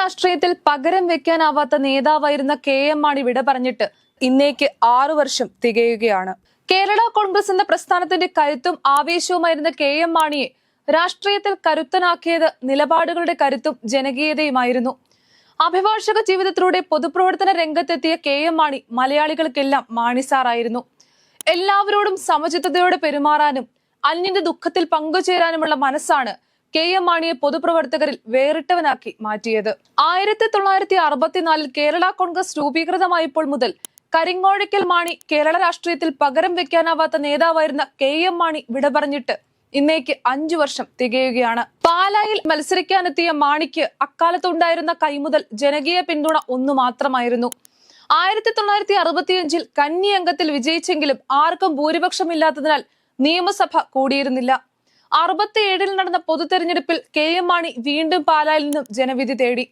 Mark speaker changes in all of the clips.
Speaker 1: രാഷ്ട്രീയത്തിൽ പകരം വെക്കാനാവാത്ത നേതാവായിരുന്ന കെ എം മാണി വിട പറഞ്ഞിട്ട് ഇന്നേക്ക് ആറു വർഷം തികയുകയാണ്. കേരള കോൺഗ്രസ് എന്ന പ്രസ്ഥാനത്തിന്റെ കരുത്തും ആവേശവുമായിരുന്ന കെ എം മാണിയെ രാഷ്ട്രീയത്തിൽ കരുത്തനാക്കിയത് നിലപാടുകളുടെ കരുത്തും ജനകീയതയുമായിരുന്നു. അഭിഭാഷക ജീവിതത്തിലൂടെ പൊതുപ്രവർത്തന രംഗത്തെത്തിയ കെ എം മാണി മലയാളികൾക്കെല്ലാം മാണിസാറായിരുന്നു. എല്ലാവരോടും സമചിത്തതയോടെ പെരുമാറാനും അന്യന്റെ ദുഃഖത്തിൽ പങ്കുചേരാനുമുള്ള മനസ്സാണ് കെ എം മാണിയെ പൊതുപ്രവർത്തകരിൽ വേറിട്ടവനാക്കി മാറ്റിയത്. ആയിരത്തി തൊള്ളായിരത്തി അറുപത്തിനാലിൽ കേരള കോൺഗ്രസ് രൂപീകൃതമായപ്പോൾ മുതൽ കരിങ്ങോഴയ്ക്കൽ മാണി കേരള രാഷ്ട്രീയത്തിൽ പകരം വെക്കാനാവാത്ത നേതാവായിരുന്ന കെ എം മാണി വിട പറഞ്ഞിട്ട് ഇന്നേക്ക് അഞ്ചു വർഷം തികയുകയാണ്. പാലായിൽ മത്സരിക്കാനെത്തിയ മാണിക്ക് അക്കാലത്തുണ്ടായിരുന്ന കൈമുതൽ ജനകീയ പിന്തുണ ഒന്നു മാത്രമായിരുന്നു. ആയിരത്തി തൊള്ളായിരത്തി അറുപത്തിയഞ്ചിൽ കന്നി അംഗത്തിൽ വിജയിച്ചെങ്കിലും ആർക്കും ഭൂരിപക്ഷമില്ലാത്തതിനാൽ നിയമസഭ കൂടിയിരുന്നില്ല. അറുപത്തിയേഴിൽ നടന്ന പൊതു തെരഞ്ഞെടുപ്പിൽ കെ എം മാണി വീണ്ടും പാലായിൽ നിന്നും ജനവിധി തേടി.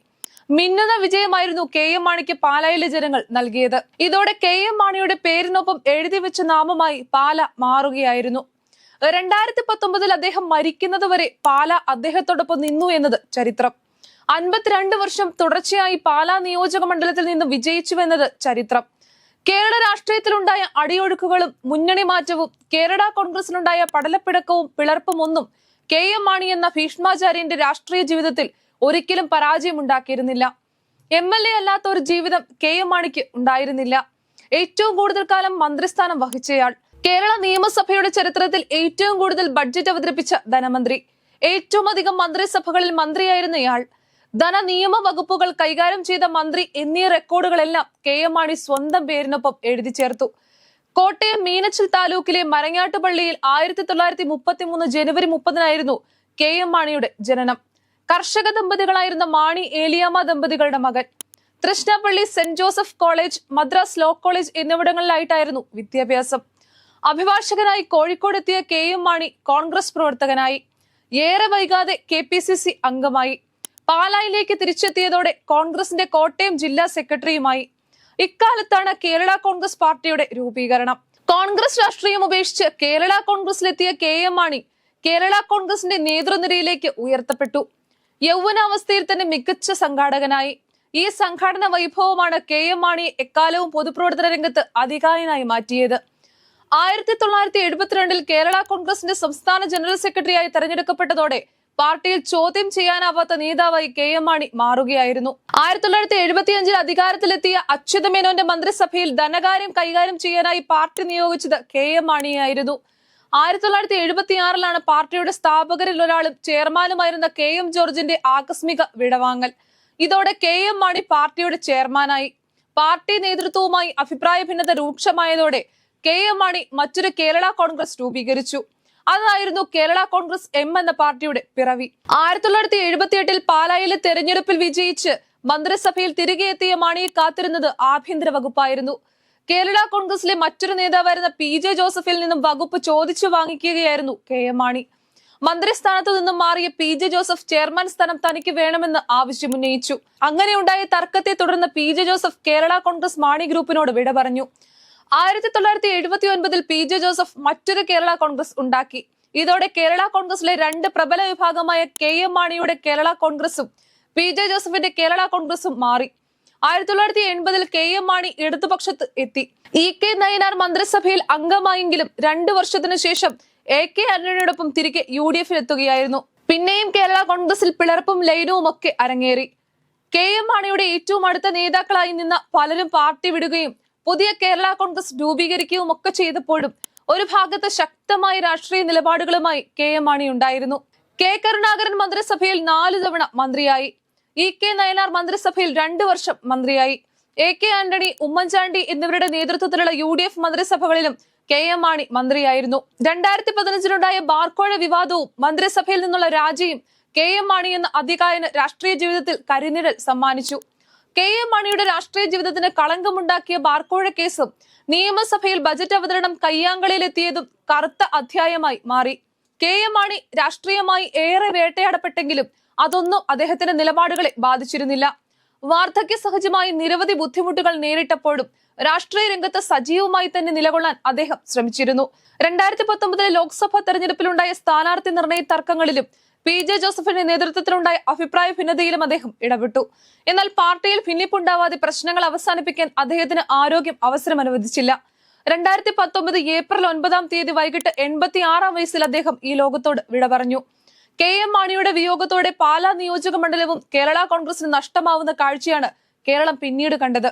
Speaker 1: മിന്നുന്ന വിജയമായിരുന്നു കെ എം മാണിക്ക് പാലായിലെ ജനങ്ങൾ നൽകിയത്. ഇതോടെ കെ എം മാണിയുടെ പേരിനൊപ്പം എഴുതി വെച്ച നാമമായി പാല മാറുകയായിരുന്നു. രണ്ടായിരത്തി പത്തൊമ്പതിൽ അദ്ദേഹം മരിക്കുന്നത് വരെ പാല അദ്ദേഹത്തോടൊപ്പം നിന്നു എന്നത് ചരിത്രം. അൻപത്തിരണ്ട് വർഷം തുടർച്ചയായി പാലാ നിയോജക മണ്ഡലത്തിൽ നിന്ന് വിജയിച്ചുവെന്നത് ചരിത്രം. കേരള രാഷ്ട്രീയത്തിലുണ്ടായ അടിയൊഴുക്കുകളും മുന്നണി മാറ്റവും കേരള കോൺഗ്രസിനുണ്ടായ പടലപ്പിടക്കവും പിളർപ്പും ഒന്നും കെ എം മാണി എന്ന ഭീഷ്മാചാര്യന്റെ രാഷ്ട്രീയ ജീവിതത്തിൽ ഒരിക്കലും പരാജയമുണ്ടാക്കിയിരുന്നില്ല. എം എൽ എ അല്ലാത്ത ഒരു ജീവിതം കെ എം മാണിക്ക് ഉണ്ടായിരുന്നില്ല. ഏറ്റവും കൂടുതൽ കാലം മന്ത്രിസ്ഥാനം വഹിച്ചയാൾ. കേരള നിയമസഭയുടെ ചരിത്രത്തിൽ ഏറ്റവും കൂടുതൽ ബഡ്ജറ്റ് അവതരിപ്പിച്ച ധനമന്ത്രി. ഏറ്റവും അധികം മന്ത്രിസഭകളിൽ മന്ത്രിയായിരുന്നയാൾ. ധന നിയമ വകുപ്പുകൾ കൈകാര്യം ചെയ്ത മന്ത്രി എന്നീ റെക്കോർഡുകളെല്ലാം കെ എം മാണി സ്വന്തം പേരിനൊപ്പം എഴുതി ചേർത്തു. കോട്ടയം മീനച്ചിൽ താലൂക്കിലെ മരങ്ങാട്ടുപള്ളിയിൽ ആയിരത്തി തൊള്ളായിരത്തി മുപ്പത്തി മൂന്ന് ജനുവരി മുപ്പതിനായിരുന്നു കെ എം മാണിയുടെ ജനനം. കർഷക ദമ്പതികളായിരുന്ന മാണി ഏലിയാമ്മ ദമ്പതികളുടെ മകൻ. തൃഷ്ണപ്പള്ളി saint Joseph college Madras law college എന്നിവിടങ്ങളിലായിട്ടായിരുന്നു വിദ്യാഭ്യാസം. അഭിഭാഷകനായി കോഴിക്കോടെത്തിയ കെ എം മാണി കോൺഗ്രസ് പ്രവർത്തകനായി. ഏറെ വൈകാതെ കെ പി സി സി അംഗമായി. പാലായിലേക്ക് തിരിച്ചെത്തിയതോടെ കോൺഗ്രസിന്റെ കോട്ടയം ജില്ലാ സെക്രട്ടറിയുമായി ഇക്കാലത്താണ് കേരള കോൺഗ്രസ് പാർട്ടിയുടെ രൂപീകരണം. കോൺഗ്രസ് രാഷ്ട്രീയം ഉപേക്ഷിച്ച് കേരള കോൺഗ്രസിലെത്തിയ കെ എം മാണി കേരള കോൺഗ്രസിന്റെ നേതൃനിരയിലേക്ക് ഉയർത്തപ്പെട്ടു. യൗവനാവസ്ഥയിൽ തന്നെ മികച്ച സംഘാടകനായി. ഈ സംഘാടന വൈഭവമാണ് കെ എം മാണി എക്കാലവും പൊതുപ്രവർത്തന രംഗത്ത് അധികായനായി മാറ്റിയത്. ആയിരത്തി തൊള്ളായിരത്തി എഴുപത്തിരണ്ടിൽ കേരള കോൺഗ്രസിന്റെ സംസ്ഥാന ജനറൽ സെക്രട്ടറിയായി തെരഞ്ഞെടുക്കപ്പെട്ടതോടെ പാർട്ടിയിൽ ചോദ്യം ചെയ്യാനാവാത്ത നേതാവായി കെ എം മാണി മാറുകയായിരുന്നു. ആയിരത്തി തൊള്ളായിരത്തി എഴുപത്തിയഞ്ചിൽ അധികാരത്തിലെത്തിയ അച്യുത മേനോന്റെ മന്ത്രിസഭയിൽ ധനകാര്യം കൈകാര്യം ചെയ്യാനായി പാർട്ടി നിയോഗിച്ചത് കെ എം മാണിയായിരുന്നു. ആയിരത്തി തൊള്ളായിരത്തി എഴുപത്തിയാറിലാണ് പാർട്ടിയുടെ സ്ഥാപകരിൽ ഒരാളും ചെയർമാനുമായിരുന്ന കെ എം ജോർജിന്റെ ആകസ്മിക വിടവാങ്ങൽ. ഇതോടെ കെ എം മാണി പാർട്ടിയുടെ ചെയർമാനായി. പാർട്ടി നേതൃത്വവുമായി അഭിപ്രായ ഭിന്നത രൂക്ഷമായതോടെ കെ എം മാണി മറ്റൊരു കേരള കോൺഗ്രസ് രൂപീകരിച്ചു. അതായിരുന്നു കേരള കോൺഗ്രസ് എം എന്ന പാർട്ടിയുടെ പിറവി. ആയിരത്തി തൊള്ളായിരത്തി എഴുപത്തി എട്ടിൽ പാലായിലെ തെരഞ്ഞെടുപ്പിൽ വിജയിച്ച് മന്ത്രിസഭയിൽ തിരികെ എത്തിയ മാണിയെ കാത്തിരുന്നത് ആഭ്യന്തര വകുപ്പായിരുന്നു. കേരള കോൺഗ്രസിലെ മറ്റൊരു നേതാവായിരുന്ന പി ജെ ജോസഫിൽ നിന്നും വകുപ്പ് ചോദിച്ചു വാങ്ങിക്കുകയായിരുന്നു കെ എം മാണി. മന്ത്രിസ്ഥാനത്തു നിന്നും മാറിയ പി ജെ ജോസഫ് ചെയർമാൻ സ്ഥാനം തനിക്ക് വേണമെന്ന് ആവശ്യമുന്നയിച്ചു. അങ്ങനെയുണ്ടായ തർക്കത്തെ തുടർന്ന് P J Joseph Kerala Congress Mani ഗ്രൂപ്പിനോട് വിട പറഞ്ഞു ആയിരത്തി തൊള്ളായിരത്തി എഴുപത്തി ഒൻപതിൽ പി ജെ ജോസഫ് മറ്റൊരു കേരള കോൺഗ്രസ് ഉണ്ടാക്കി. ഇതോടെ കേരള കോൺഗ്രസിലെ രണ്ട് പ്രബല വിഭാഗമായ കെ എം മാണിയുടെ കേരള കോൺഗ്രസും പി ജെ ജോസഫിന്റെ കേരള കോൺഗ്രസും മാറി. ആയിരത്തി തൊള്ളായിരത്തി എൺപതിൽ കെ എം മാണി ഇടതുപക്ഷത്ത് എത്തി. ഇ കെ നയനാർ മന്ത്രിസഭയിൽ അംഗമായെങ്കിലും രണ്ടു വർഷത്തിനു ശേഷം എ കെ ആന്റണിയോടൊപ്പം തിരികെ യു ഡി എഫിൽ എത്തുകയായിരുന്നു. പിന്നെയും കേരള കോൺഗ്രസിൽ പിളർപ്പും ലയനവും ഒക്കെ അരങ്ങേറി. കെ എം മാണിയുടെ ഏറ്റവും അടുത്ത നേതാക്കളായി നിന്ന പലരും പാർട്ടി വിടുകയും പുതിയ കേരള കോൺഗ്രസ് രൂപീകരിക്കുകയും ഒക്കെ ചെയ്തപ്പോഴും ഒരു ഭാഗത്ത് ശക്തമായ രാഷ്ട്രീയ നിലപാടുകളുമായി കെ എം മാണി ഉണ്ടായിരുന്നു. കെ കരുണാകരൻ മന്ത്രിസഭയിൽ നാല് തവണ മന്ത്രിയായി. ഇ കെ നയനാർ മന്ത്രിസഭയിൽ രണ്ടു വർഷം മന്ത്രിയായി. എ കെ ആന്റണി ഉമ്മൻചാണ്ടി എന്നിവരുടെ നേതൃത്വത്തിലുള്ള യു ഡി എഫ് മന്ത്രിസഭകളിലും കെ എം മാണി മന്ത്രിയായിരുന്നു. രണ്ടായിരത്തി പതിനഞ്ചിലുണ്ടായ ബാർക്കോഴ വിവാദവും മന്ത്രിസഭയിൽ നിന്നുള്ള രാജിയും കെ എം മാണി എന്ന അധികായന് രാഷ്ട്രീയ ജീവിതത്തിൽ കരിനിഴൽ സമ്മാനിച്ചു. കെ എം മാണിയുടെ രാഷ്ട്രീയ ജീവിതത്തിന് കളങ്കമുണ്ടാക്കിയ ബാർക്കോഴ കേസും നിയമസഭയിൽ ബജറ്റ് അവതരണം കയ്യാങ്കളിയിലെത്തിയതും കറുത്ത അധ്യായമായി മാറി. കെ എം മാണി രാഷ്ട്രീയമായി ഏറെ വേട്ടയാടപ്പെട്ടെങ്കിലും അതൊന്നും അദ്ദേഹത്തിന്റെ നിലപാടുകളെ ബാധിച്ചിരുന്നില്ല. വാർദ്ധക്യ സഹജമായി നിരവധി ബുദ്ധിമുട്ടുകൾ നേരിട്ടപ്പോഴും രാഷ്ട്രീയ രംഗത്ത് സജീവമായി തന്നെ നിലകൊള്ളാൻ അദ്ദേഹം ശ്രമിച്ചിരുന്നു. രണ്ടായിരത്തി പത്തൊമ്പതിലെ ലോക്സഭാ തെരഞ്ഞെടുപ്പിലുണ്ടായ സ്ഥാനാർത്ഥി നിർണയ തർക്കങ്ങളിലും പി ജെ ജോസഫിന്റെ നേതൃത്വത്തിലുണ്ടായ അഭിപ്രായ ഭിന്നതയിലും അദ്ദേഹം ഇടപെട്ടു. എന്നാൽ പാർട്ടിയിൽ ഭിന്നിപ്പുണ്ടാവാതെ പ്രശ്നങ്ങൾ അവസാനിപ്പിക്കാൻ അദ്ദേഹത്തിന് ആരോഗ്യം അവസരം അനുവദിച്ചില്ല രണ്ടായിരത്തി പത്തൊമ്പത് ഏപ്രിൽ ഒൻപതാം തീയതി വൈകിട്ട് എൺപത്തി ആറാം വയസ്സിൽ അദ്ദേഹം ഈ ലോകത്തോട് വിട പറഞ്ഞു. കെ എം മാണിയുടെ വിയോഗത്തോടെ പാലാ നിയോജക മണ്ഡലവും കേരള കോൺഗ്രസിന് നഷ്ടമാവുന്ന കാഴ്ചയാണ് കേരളം പിന്നീട് കണ്ടത്.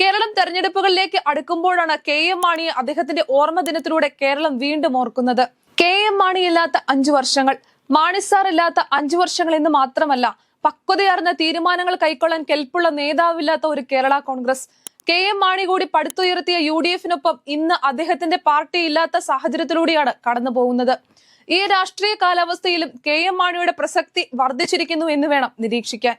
Speaker 1: കേരളം തെരഞ്ഞെടുപ്പുകളിലേക്ക് അടുക്കുമ്പോഴാണ് കെ എം മാണിയെ അദ്ദേഹത്തിന്റെ ഓർമ്മ ദിനത്തിലൂടെ കേരളം വീണ്ടും ഓർക്കുന്നത്. കെ എം മാണിയില്ലാത്ത അഞ്ചു വർഷങ്ങൾ മാണിസാർ ഇല്ലാത്ത അഞ്ചു വർഷങ്ങൾ എന്ന് മാത്രമല്ല പക്വതയാർന്ന തീരുമാനങ്ങൾ കൈക്കൊള്ളാൻ കെൽപ്പുള്ള നേതാവില്ലാത്ത ഒരു കേരള കോൺഗ്രസ്. കെ എം മാണി കൂടി പടുത്തുയർത്തിയ യു ഡി എഫിനൊപ്പം ഇന്ന് അദ്ദേഹത്തിന്റെ പാർട്ടി ഇല്ലാത്ത സാഹചര്യത്തിലൂടെയാണ് കടന്നു പോകുന്നത്. ഈ രാഷ്ട്രീയ കാലാവസ്ഥയിലും കെ എം മാണിയുടെ പ്രസക്തി വർദ്ധിച്ചിരിക്കുന്നു എന്ന് വേണം നിരീക്ഷിക്കാൻ.